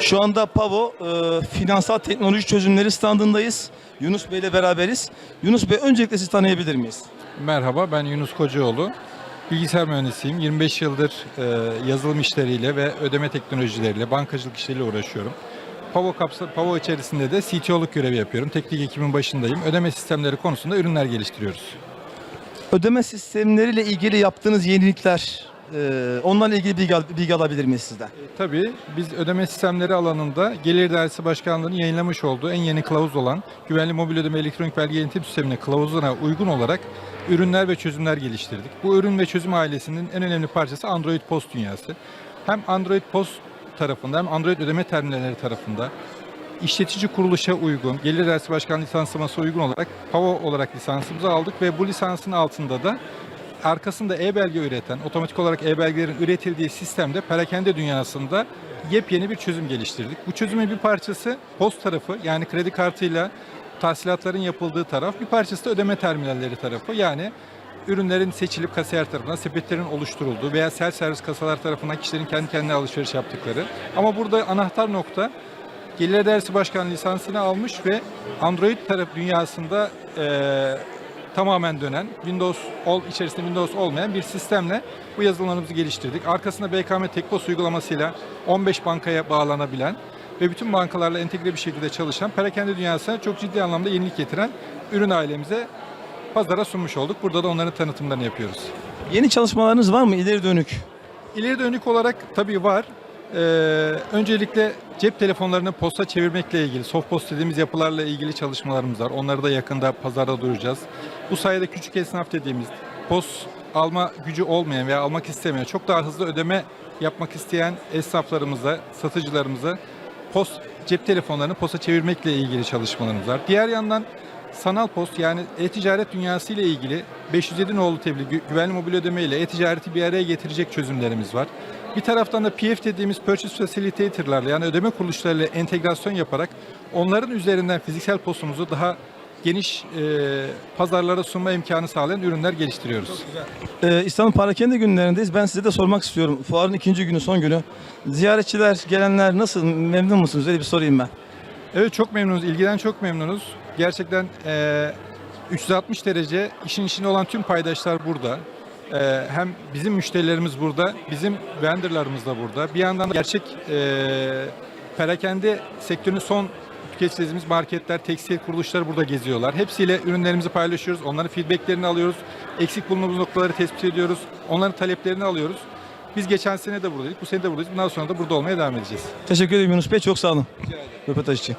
Şu anda Pavo e, finansal teknoloji çözümleri standındayız. Yunus Bey ile beraberiz. Yunus Bey öncelikle sizi tanıyabilir miyiz? Merhaba, ben Yunus Kocaoğlu. Bilgisayar mühendisiyim. 25 yıldır e, yazılım işleriyle ve ödeme teknolojileriyle, bankacılık işleriyle uğraşıyorum. Pavo, kapsa, Pavo içerisinde de CTO'luk görevi yapıyorum. Teknik ekibin başındayım. Ödeme sistemleri konusunda ürünler geliştiriyoruz. Ödeme sistemleriyle ilgili yaptığınız yenilikler, e, onlarla ilgili bilgi, bilgi alabilir miyiz sizden? Tabii biz ödeme sistemleri alanında Gelir Dairesi Başkanlığı'nın yayınlamış olduğu en yeni kılavuz olan Güvenli Mobil Ödeme Elektronik Belge Yönetim Sistemi'ne kılavuzuna uygun olarak ürünler ve çözümler geliştirdik. Bu ürün ve çözüm ailesinin en önemli parçası Android Post dünyası. Hem Android Post tarafında hem Android ödeme terminalleri tarafında işletici kuruluşa uygun, Gelir Dairesi Başkanlığı lisanslamasına uygun olarak PAVO olarak lisansımızı aldık ve bu lisansın altında da arkasında e-belge üreten, otomatik olarak e-belgelerin üretildiği sistemde perakende dünyasında yepyeni bir çözüm geliştirdik. Bu çözümün bir parçası post tarafı yani kredi kartıyla tahsilatların yapıldığı taraf, bir parçası da ödeme terminalleri tarafı yani ürünlerin seçilip kasiyer tarafından sepetlerin oluşturulduğu veya self servis kasalar tarafından kişilerin kendi kendine alışveriş yaptıkları. Ama burada anahtar nokta Gelir Dersi Başkanı lisansını almış ve Android taraf dünyasında eee, tamamen dönen, Windows ol, içerisinde Windows olmayan bir sistemle bu yazılımlarımızı geliştirdik. Arkasında BKM Tekpos uygulamasıyla 15 bankaya bağlanabilen ve bütün bankalarla entegre bir şekilde çalışan, perakende dünyasına çok ciddi anlamda yenilik getiren ürün ailemize pazara sunmuş olduk. Burada da onların tanıtımlarını yapıyoruz. Yeni çalışmalarınız var mı ileri dönük? İleri dönük olarak tabii var. Ee, öncelikle cep telefonlarını posta çevirmekle ilgili, soft post dediğimiz yapılarla ilgili çalışmalarımız var. Onları da yakında pazarda duyuracağız. Bu sayede küçük esnaf dediğimiz post alma gücü olmayan veya almak istemeyen, çok daha hızlı ödeme yapmak isteyen esnaflarımıza, satıcılarımıza post cep telefonlarını posta çevirmekle ilgili çalışmalarımız var. Diğer yandan sanal post yani e-ticaret dünyası ile ilgili 507 nolu tebliğ gü- güvenli mobil ödeme ile e-ticareti bir araya getirecek çözümlerimiz var. Bir taraftan da PF dediğimiz Purchase Facilitator'larla yani ödeme kuruluşlarıyla entegrasyon yaparak onların üzerinden fiziksel postumuzu daha geniş e, pazarlara sunma imkanı sağlayan ürünler geliştiriyoruz. Ee, İstanbul Parakende günlerindeyiz. Ben size de sormak istiyorum. Fuarın ikinci günü, son günü. Ziyaretçiler, gelenler nasıl? Memnun musunuz? Öyle bir sorayım ben. Evet çok memnunuz. İlgiden çok memnunuz. Gerçekten eee, 360 derece işin içinde olan tüm paydaşlar burada. Eee, hem bizim müşterilerimiz burada, bizim vendorlarımız da burada. Bir yandan da gerçek eee perakende sektörünün son tüketicilerimiz marketler, tekstil kuruluşları burada geziyorlar. Hepsiyle ürünlerimizi paylaşıyoruz. Onların feedbacklerini alıyoruz. Eksik bulunduğumuz noktaları tespit ediyoruz. Onların taleplerini alıyoruz. Biz geçen sene de buradaydık. Bu sene de buradayız. Bundan sonra da burada olmaya devam edeceğiz. Teşekkür ederim Yunus Bey. Çok sağ olun. Röportaj için.